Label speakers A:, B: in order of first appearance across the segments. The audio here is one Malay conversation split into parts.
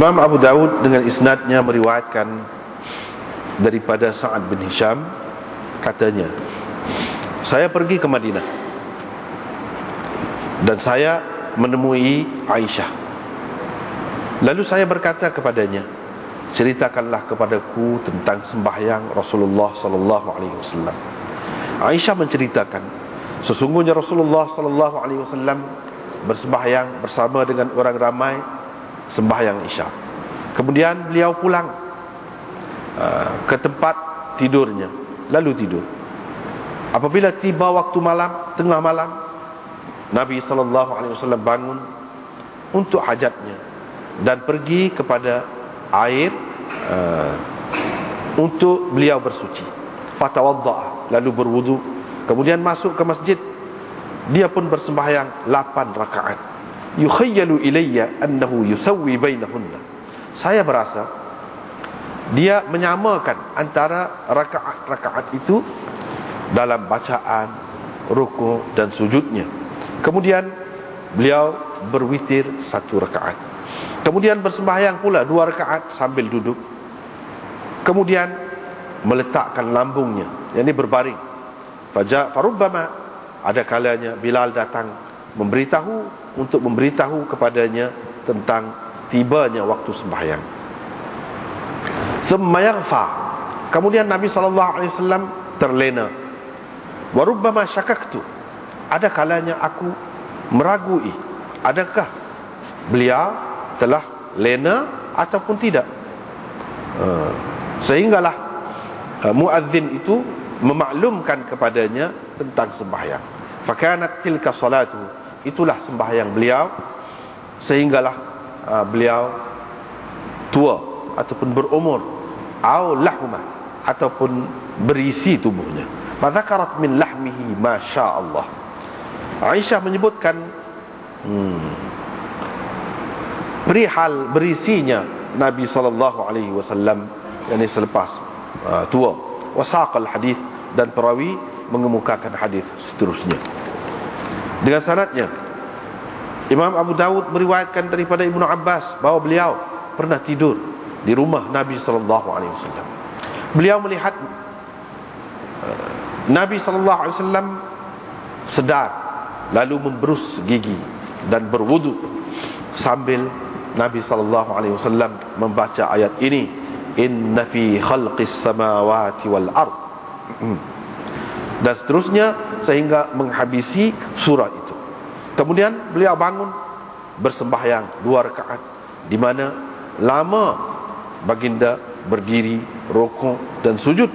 A: Imam Abu Dawud dengan isnadnya meriwayatkan daripada Sa'ad bin Hisham katanya saya pergi ke Madinah dan saya menemui Aisyah. Lalu saya berkata kepadanya ceritakanlah kepadaku tentang sembahyang Rasulullah sallallahu alaihi wasallam. Aisyah menceritakan sesungguhnya Rasulullah sallallahu alaihi wasallam bersembahyang bersama dengan orang ramai sembahyang Isya. Kemudian beliau pulang uh, ke tempat tidurnya. Lalu tidur. Apabila tiba waktu malam tengah malam Nabi sallallahu alaihi wasallam bangun untuk hajatnya dan pergi kepada air uh, untuk beliau bersuci. Fatawadda lalu berwudu. Kemudian masuk ke masjid. Dia pun bersembahyang 8 rakaat yukhayyalu ilayya annahu yusawwi bainahunna saya berasa dia menyamakan antara rakaat-rakaat itu dalam bacaan ruku dan sujudnya. Kemudian beliau berwitir satu rakaat. Kemudian bersembahyang pula dua rakaat sambil duduk. Kemudian meletakkan lambungnya yakni berbaring. Faja farubbama ada kalanya Bilal datang memberitahu untuk memberitahu kepadanya tentang tibanya waktu sembahyang. Thumma yaghfa. Kemudian Nabi sallallahu alaihi wasallam terlena. Wa rubbama syakaktu. Ada kalanya aku meragui adakah beliau telah lena ataupun tidak? Uh, sehinggalah uh, muadzin itu memaklumkan kepadanya tentang sembahyang. Fakanat tilka salatu itulah sembahyang beliau sehinggalah uh, beliau tua ataupun berumur au lahma ataupun berisi tubuhnya. Fadzakarat min lahmihi masya Allah Aisyah menyebutkan hmm, perihal berisinya Nabi sallallahu alaihi wasallam yakni selepas uh, tua. Wasaqal hadis dan perawi mengemukakan hadis seterusnya dengan sanadnya Imam Abu Dawud meriwayatkan daripada Ibnu Abbas bahawa beliau pernah tidur di rumah Nabi sallallahu alaihi wasallam. Beliau melihat uh, Nabi sallallahu alaihi wasallam sedar lalu memberus gigi dan berwudu sambil Nabi sallallahu alaihi wasallam membaca ayat ini inna fi khalqis samawati wal ard hmm. Dan seterusnya sehingga menghabisi surah itu. Kemudian beliau bangun bersembahyang dua rakaat di mana lama baginda berdiri rokok dan sujud.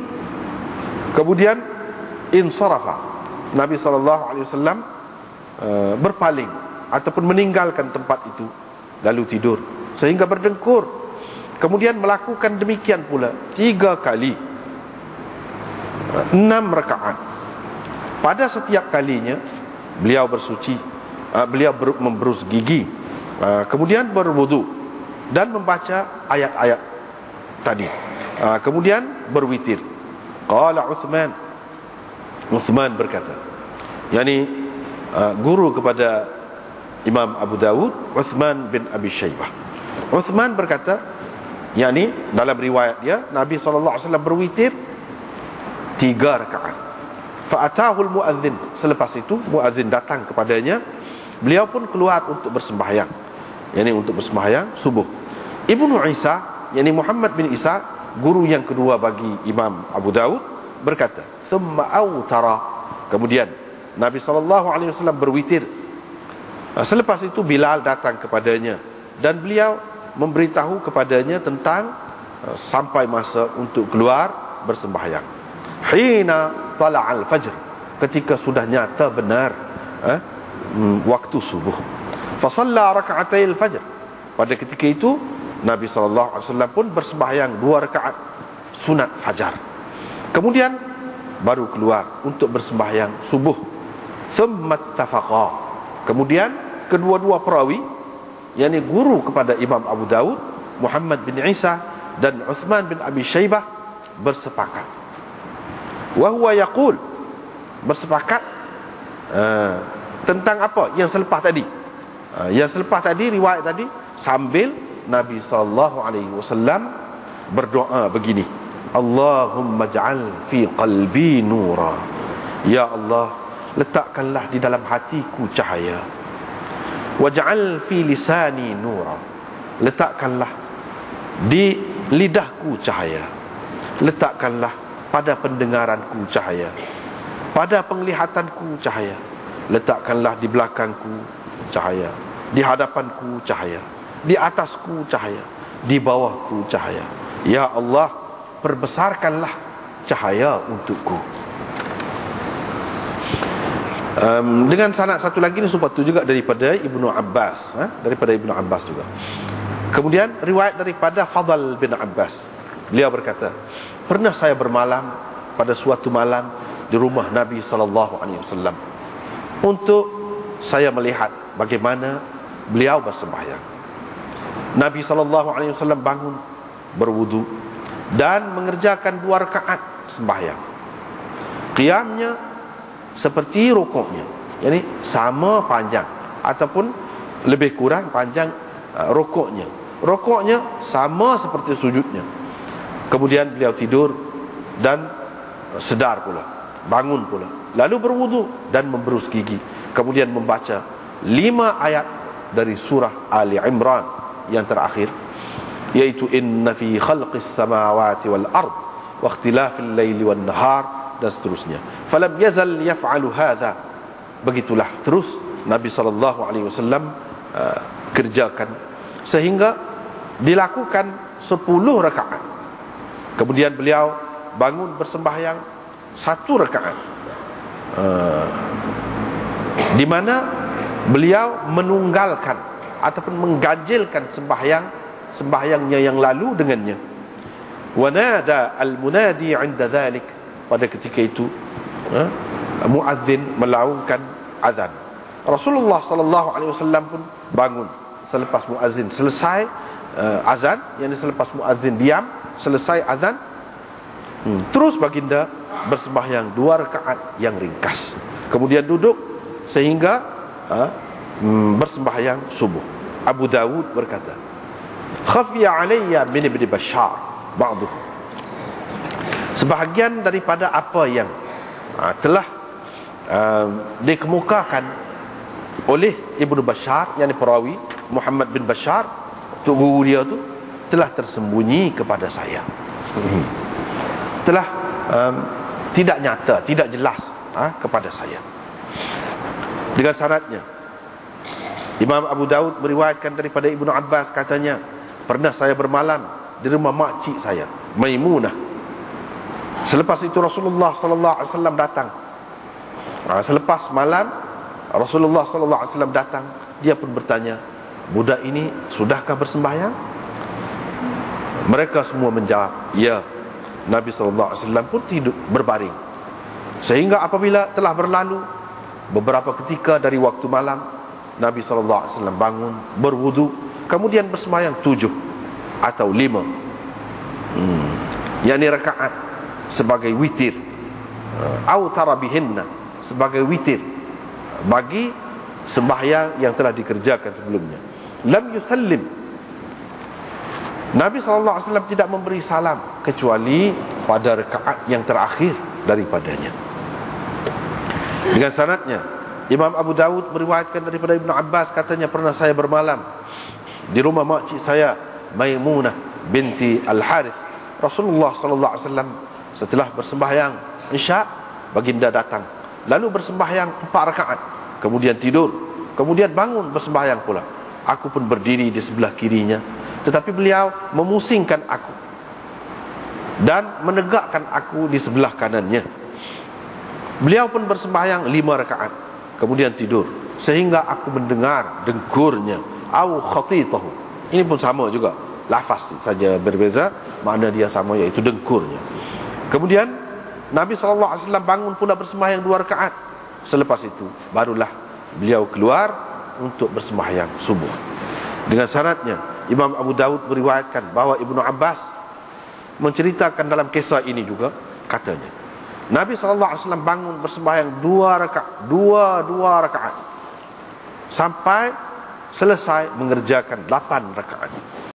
A: Kemudian insarafa. Nabi SAW uh, berpaling ataupun meninggalkan tempat itu lalu tidur sehingga berdengkur. Kemudian melakukan demikian pula tiga kali uh, enam rakaat pada setiap kalinya beliau bersuci uh, beliau ber, memberus gigi uh, kemudian berwudu dan membaca ayat-ayat tadi. Ha, kemudian berwitir. Qala Uthman. Uthman berkata. Yani uh, guru kepada Imam Abu Dawud, Uthman bin Abi Shaybah. Uthman berkata, yani dalam riwayat dia, Nabi SAW berwitir tiga rakaat. Fa'atahul muazzin. Selepas itu, muazzin datang kepadanya. Beliau pun keluar untuk bersembahyang. Yani untuk bersembahyang subuh. Ibnu Isa yakni Muhammad bin Isa guru yang kedua bagi Imam Abu Daud berkata thumma autara kemudian Nabi SAW berwitir selepas itu Bilal datang kepadanya dan beliau memberitahu kepadanya tentang uh, sampai masa untuk keluar bersembahyang hina tala al fajr ketika sudah nyata benar eh, mm, waktu subuh fa salla al fajr pada ketika itu Nabi SAW pun bersembahyang dua rakaat sunat fajar. Kemudian baru keluar untuk bersembahyang subuh. Thummat tafaqa. Kemudian kedua-dua perawi yakni guru kepada Imam Abu Dawud, Muhammad bin Isa dan Uthman bin Abi Shaybah bersepakat. Wa huwa yaqul. Bersepakat uh, tentang apa? Yang selepas tadi. Uh, yang selepas tadi riwayat tadi sambil Nabi wasallam berdoa begini. Allahumma ja'al fi qalbi nura. Ya Allah letakkanlah di dalam hatiku cahaya. Waj'al fi lisani nura. Letakkanlah di lidahku cahaya. Letakkanlah pada pendengaranku cahaya. Pada penglihatanku cahaya. Letakkanlah di belakangku cahaya. Di hadapanku cahaya. Di atasku cahaya. Di bawahku cahaya. Ya Allah perbesarkanlah cahaya untukku. Um, dengan sanad satu lagi ini sepatu juga daripada Ibnu Abbas ha? daripada Ibnu Abbas juga. Kemudian riwayat daripada Fadl bin Abbas. Beliau berkata pernah saya bermalam pada suatu malam di rumah Nabi sallallahu alaihi wasallam untuk saya melihat bagaimana beliau bersembahyang. Nabi sallallahu alaihi wasallam bangun berwudu dan mengerjakan dua rakaat sembahyang. Qiyamnya seperti rukuknya. Yani sama panjang ataupun lebih kurang panjang uh, rukuknya. Rukuknya sama seperti sujudnya. Kemudian beliau tidur dan sedar pula bangun pula. Lalu berwudu dan memberus gigi. Kemudian membaca lima ayat dari surah Ali Imran yang terakhir yaitu inna fi khalqis samawati wal ard wa ikhtilafil laili wan nahar dan seterusnya. Falam yazal yaf'alu hadha. Begitulah terus Nabi sallallahu alaihi wasallam uh, kerjakan. Sehingga dilakukan 10 rakaat kemudian beliau bangun bersembahyang satu rakaat. Uh, di mana beliau menunggalkan ataupun mengganjilkan sembahyang sembahyangnya yang lalu dengannya. Wanada al-munadi 'inda dhalik. Pada ketika itu uh, muadzin melaungkan azan. Rasulullah sallallahu alaihi wasallam pun bangun selepas muadzin selesai uh, azan yang selepas muadzin diam selesai azan hmm. terus baginda bersembahyang dua rakaat yang ringkas kemudian duduk sehingga ha, mm, bersembahyang subuh Abu Dawud berkata khafiya alayya min ibn Bashar ba'du sebahagian daripada apa yang ha, telah uh, dikemukakan oleh Ibnu Bashar yang perawi Muhammad bin Bashar tu guru dia tu telah tersembunyi kepada saya telah um, tidak nyata, tidak jelas ha, kepada saya. Dengan syaratnya Imam Abu Daud meriwayatkan daripada Ibnu Abbas katanya, pernah saya bermalam di rumah makcik saya, Maimunah. Selepas itu Rasulullah sallallahu alaihi wasallam datang. Ha, selepas malam Rasulullah sallallahu alaihi wasallam datang, dia pun bertanya, "Budak ini sudahkah bersembahyang?" Mereka semua menjawab, "Ya." Nabi SAW pun tidur berbaring Sehingga apabila telah berlalu Beberapa ketika dari waktu malam Nabi SAW bangun Berwudu Kemudian bersemayang tujuh Atau lima hmm. Yang ini rakaat Sebagai witir uh, Au tarabihinna Sebagai witir Bagi sembahyang yang telah dikerjakan sebelumnya Lam yusallim. Nabi SAW tidak memberi salam kecuali pada rekaat yang terakhir daripadanya. Dengan sanatnya, Imam Abu Dawud meriwayatkan daripada Ibn Abbas katanya pernah saya bermalam di rumah makcik saya Maimunah binti Al-Harith. Rasulullah SAW setelah bersembahyang Isya baginda datang. Lalu bersembahyang empat rakaat. Kemudian tidur. Kemudian bangun bersembahyang pula aku pun berdiri di sebelah kirinya tetapi beliau memusingkan aku dan menegakkan aku di sebelah kanannya. Beliau pun bersembahyang lima rakaat, kemudian tidur sehingga aku mendengar dengkurnya au khatitahu. Ini pun sama juga, lafaz saja berbeza, makna dia sama yaitu dengkurnya. Kemudian Nabi SAW bangun pula bersembahyang dua rakaat. Selepas itu barulah beliau keluar untuk bersembahyang subuh. Dengan syaratnya Imam Abu Dawud meriwayatkan bahawa Ibnu Abbas menceritakan dalam kisah ini juga katanya Nabi SAW bangun bersembahyang dua rakaat dua dua rakaat sampai selesai mengerjakan lapan rakaat